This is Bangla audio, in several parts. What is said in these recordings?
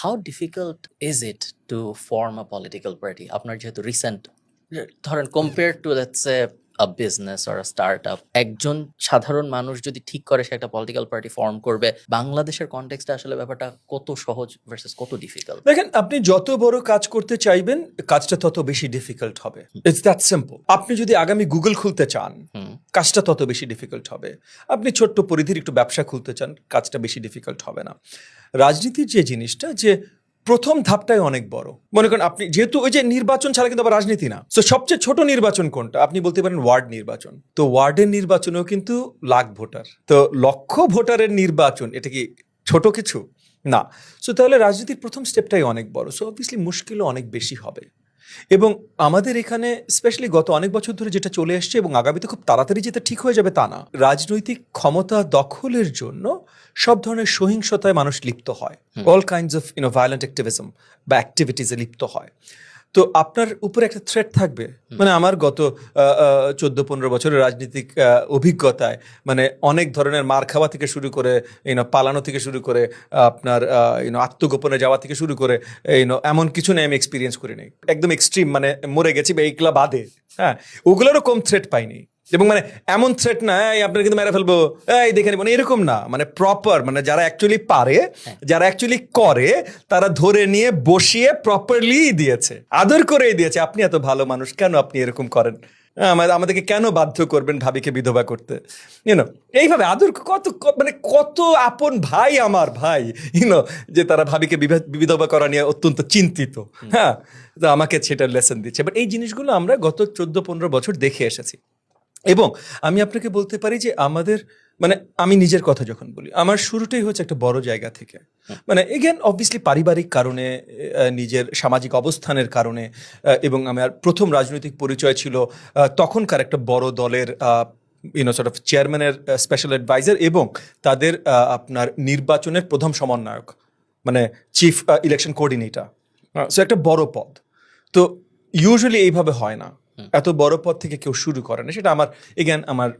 How difficult is it to form a political party আপনার যেহেতু রিসেন্ট ধরেন compare to let's a a business or start up একজন সাধারণ মানুষ যদি ঠিক করে সে একটা পলিটিক্যাল পার্টি ফর্ম করবে, বাংলাদেশের কনটেক্সটে আসলে ব্যাপারটা কত সহজ ভার্সেস কত ডিফিকাল্ট দেখেন, আপনি যত বড় কাজ করতে চাইবেন, কাজটা তত বেশি ডিফিকাল্ট হবে। ইটস দ্যাট সিম্পল আপনি যদি আগামী গুগল খুলতে চান কাজটা তত বেশি ডিফিকাল্ট হবে। আপনি ছোট্ট পরিধির একটু ব্যবসা খুলতে চান, কাজটা বেশি ডিফিকাল্ট হবে না। রাজনীতির যে জিনিসটা, যে প্রথম ধাপটাই অনেক বড়। মনে করেন আপনি যেহেতু ওই যে নির্বাচন ছাড়া কিন্তু আবার রাজনীতি না। তো সবচেয়ে ছোট নির্বাচন কোনটা? আপনি বলতে পারেন ওয়ার্ড নির্বাচন। তো ওয়ার্ডের নির্বাচনেও কিন্তু লাখ ভোটার। তো লক্ষ ভোটারের নির্বাচন, এটা কি ছোট কিছু? না। সো তাহলে রাজনীতির প্রথম স্টেপটাই অনেক বড়। সো অবভিয়াসলি মুশকিলও অনেক বেশি হবে। এবং আমাদের এখানে স্পেশালি গত অনেক বছর ধরে যেটা চলে এসছে এবং আগামীতে খুব তাড়াতাড়ি যেটা ঠিক হয়ে যাবে তা না রাজনৈতিক ক্ষমতা দখলের জন্য সব ধরনের সহিংসতায় মানুষ লিপ্ত হয়। All kinds of you know violent activism বা অ্যাক্টিভিটিসে লিপ্ত হয়। তো আপনার উপরে একটা থ্রেট থাকবে। মানে আমার গত চোদ্দ পনেরো বছরের রাজনীতিক অভিজ্ঞতায় মানে অনেক ধরনের মার খাওয়া থেকে শুরু করে ইউনো পালানো থেকে শুরু করে আপনার ইউনো আত্মগোপনে যাওয়া থেকে শুরু করে ইউনো এমন কিছু নেই আমি এক্সপিরিয়েন্স করিনি। নাই একদম এক্সট্রিম মানে মরে গেছি বা এইগুলা বাদে হ্যাঁ ওগুলোরও কম থ্রেট পাইনি। এবং মানে এমন থ্রেট না এই আপনার কিন্তু মেরে ফেলব। এই দেখে নিবো। না, এরকম না। মানে প্রপার মানে যারা অ্যাকচুয়ালি পারে যারা অ্যাকচুয়ালি করে তারা ধরে নিয়ে বসিয়ে প্রপারলি দিয়েছে। আদর করেই দিয়েছে। আপনি এত ভালো মানুষ কেন আপনি এরকম করেন? হ্যাঁ, আমাদের আমাদেরকে কেন বাধ্য করবেন ভাবিকে বিধবা করতে? ইউনো এইভাবে আদর কত মানে কত আপন ভাই আমার ভাই ইউনো যে তারা ভাবিকে বিধবা করা নিয়ে অত্যন্ত চিন্তিত। হ্যাঁ? তো আমাকে সেটা লেসন দিচ্ছে। বাট এই জিনিসগুলো আমরা গত চোদ্দ পনেরো বছর দেখে এসেছি। এবং আমি আপনাকে বলতে পারি যে আমাদের মানে আমি নিজের কথা যখন বলি আমার শুরুটাই হচ্ছে একটা বড় জায়গা থেকে। মানে এগেন অবভিয়াসলি পারিবারিক কারণে নিজের সামাজিক অবস্থানের কারণে এবং আমার প্রথম রাজনৈতিক পরিচয় ছিল তখনকার একটা বড় দলের ইউনো সর্ট অফ চেয়ারম্যানের স্পেশাল অ্যাডভাইজার এবং তাদের আপনার নির্বাচনের প্রথম সমন্বয়ক মানে চিফ ইলেকশন কোঅর্ডিনেটর সো একটা বড় পদ। তো ইউজুয়ালি এইভাবে হয় না। এত বড় পথ থেকে কেউ শুরু করে না। সেটা আমার এগেন আমার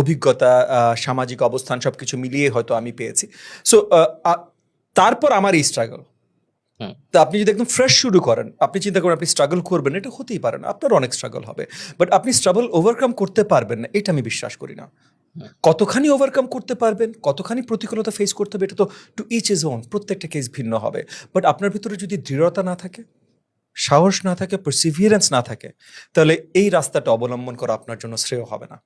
অভিজ্ঞতা সামাজিক অবস্থান সবকিছু মিলিয়ে হয়তো আমি পেয়েছি। সো তারপর আমার এই স্ট্রাগল তা আপনি যদি একদম ফ্রেশ শুরু করেন আপনি চিন্তা করেন আপনি স্ট্রাগল করবেন এটা হতেই পারে না। আপনার অনেক স্ট্রাগল হবে। বাট আপনি স্ট্রাগল ওভারকাম করতে পারবেন না এটা আমি বিশ্বাস করি না। কতখানি ওভারকাম করতে পারবেন কতখানি প্রতিকূলতা ফেস করতে হবে এটা তো টু ইচ ইজ ওন প্রত্যেকটা কেস ভিন্ন হবে। বাট আপনার ভিতরে যদি দৃঢ়তা না থাকে সাহস না থাকে পারসিভিয়ারেন্স না থাকে, তাহলে এই রাস্তাটা অবলম্বন করা আপনার জন্য শ্রেয় হবে না।